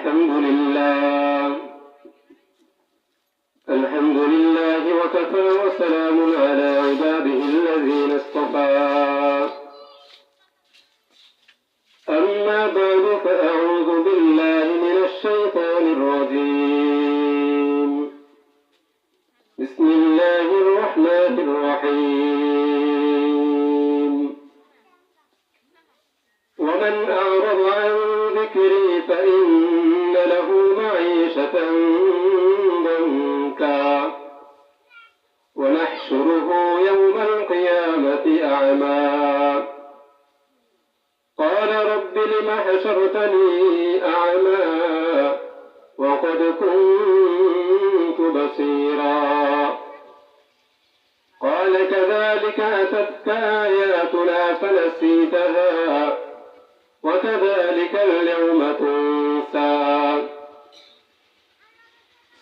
الحمد لله. الحمد لله وكفى وسلام على عباده الذين اصطفى. أما بعد فأعوذ بالله من الشيطان الرجيم. بسم الله الرحمن الرحيم. ومن أعرض عن ذكري فإن ضنكا ونحشره يوم القيامة أعمى. قال رب لم حشرتني أعمى؟ وقد كنت بصيرا. قال كذلك أتتك آياتنا فنسيتها. وكذلك اليوم تنسى.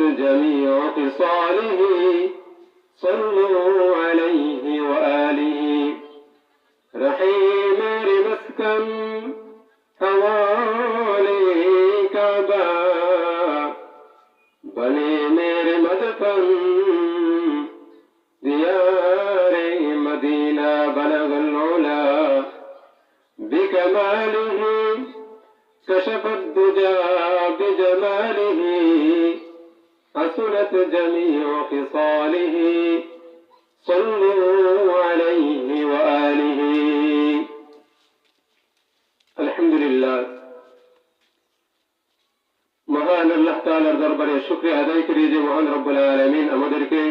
جميع خصاله صلوا عليه وآله. رحيم مسكن حوالي كعبة. بني مير مدفن. ديار مدينة بلغ العلا. بكماله كشف الدجى بجماله. حسنت جميع خصاله صلوا عليه وآله الحمد لله মহান আল্লাহ তাআলার দরবারে শুকরিয়া আদায় করি যে মহান রব্বুল আলামিন আমাদেরকে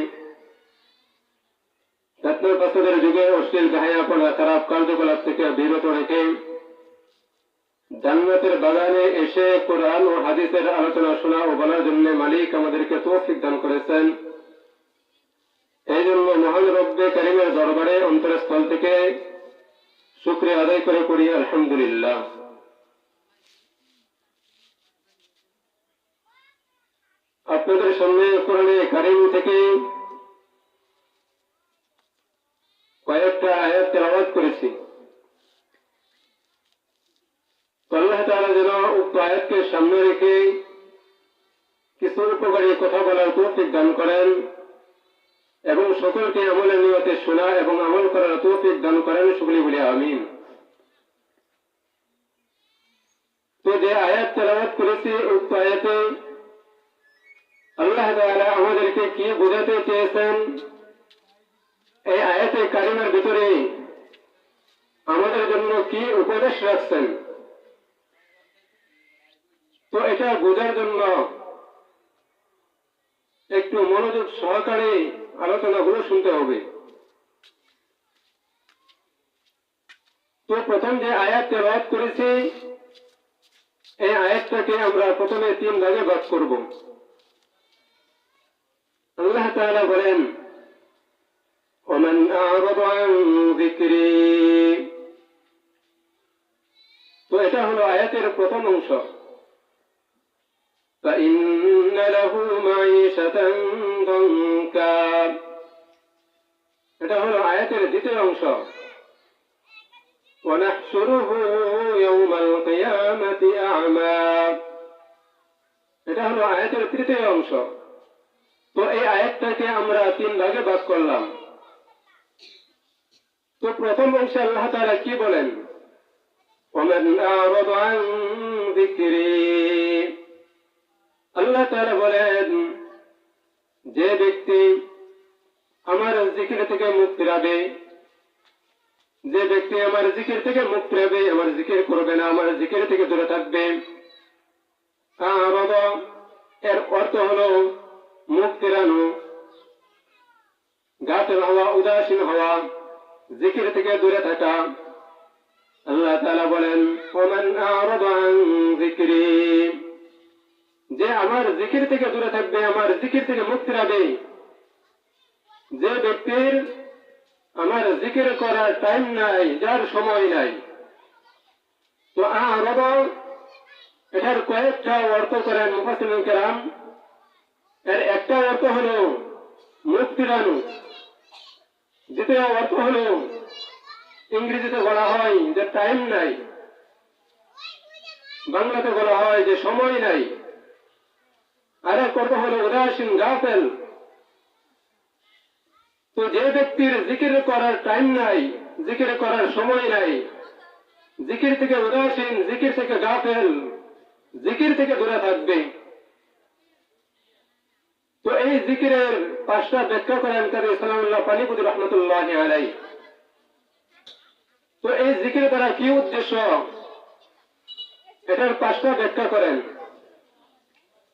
রত্ন পাথরের যুগে অশ্লীল গাহায়াপনা খারাপ কার্যকলাপ থেকে বিরত রেখে জান্নাতের বাগানে এসে কোরআন ও হাদিসের আলোচনা শোনা ও বলার জন্য মালিক আমাদেরকে তৌফিক দান করেছেন। এই জন্য মহান রব্বে করিমের দরবারে অন্তরস্থল থেকে শুক্রিয়া আদায় করে করি, আলহামদুলিল্লাহ। আপনাদের সামনে কোরআনে কারিম থেকে কয়েকটা আয়াত তেলাওয়াত করেছি আল্লাহ তাআলা যেন উক্ত আয়াতকে সামনে রেখে কিছু উপকারী কথা বলার তৌফিক দান করেন এবং সকলকে আমলের নিয়তে শোনা এবং আমল করার তৌফিক দান করেন সকলে বলে আমিন। তো যে আয়াত তেলাওয়াত করেছি উক্ত আয়াতে আল্লাহ তাআলা আমাদেরকে কি বোঝাতে চেয়েছেন? এই আয়াতে কারিমার ভিতরে আমাদের জন্য কি উপদেশ রাখছেন? তো এটা বোঝার জন্য একটু মনোযোগ সহকারে আলোচনাগুলো শুনতে হবে তো প্রথম যে আয়াত তেলাওয়াত করেছি এই আয়াতটাকে আমরা প্রথমে তিন ভাগে ভাগ করব আল্লাহ তাআলা বলেন ومن أعرض عن ذكري তো এটা হলো আয়াতের প্রথম অংশ فإن له معيشة ضنكا এটা হলো আয়াত আয়াতের দ্বিতীয় অংশ ونحشره يوم القيامة أعمى এটা হলো আয়াতের তৃতীয় অংশ তো এই আয়াতটাকে আমরা তিন ভাগে ভাগ করলাম তো প্রথম অংশে আল্লাহ তাআলা কি বলেন ومن أعرض عن ذكري ফিরাবে যে ব্যক্তি আমার জিকির থেকে মুখ ফিরাবে আমার জিকির করবে না, আমার জিকির থেকে দূরে থাকবে। আরব এর অর্থ হলো মুখ ফিরানো গাছের হওয়া, উদাসীন হওয়া, জিকির থেকে দূরে থাকা। আল্লাহ তাআলা বলেন আরদ যে আমার জিকির থেকে দূরে থাকবে, আমার জিকির থেকে মুখ ফিরাবে যে ব্যক্তির আমার জিকির করার টাইম নাই, যার সময় নাই। তো আরব এটার কয়েকটা অর্থ করেন কেরাম। এর একটা অর্থ হলো মুখ ফিরানো দ্বিতীয় অর্থ হলো ইংরেজিতে বলা হয় যে টাইম নাই। বাংলাতে বলা হয় যে সময় নাই। আর এক অর্থ হলো উদাসীন, গাফেল। তো যে ব্যক্তির জিকির করার টাইম নাই জিকির করার সময় নাই জিকির থেকে উদাসীন জিকির থেকে গাফেল জিকির থেকে দূরে থাকবে তো এই জিকিরের পাঁচটা ব্যাখ্যা করেন কাদের ইসলামুল্লাহ পানিপুদি রহমতুল্লাহ আলাই তো এই জিকির দ্বারা কি উদ্দেশ্য এটার পাঁচটা ব্যাখ্যা করেন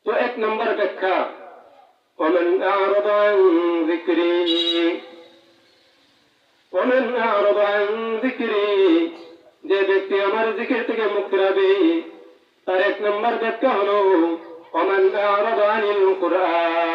তো এক নম্বর ব্যাখ্যা ومن أعرض عن ذكري যে ব্যক্তি আমার জিকির থেকে মুখ ফেরাবে। তার এক নম্বর ব্যাখ্যা হলো অমান্য কোরআন।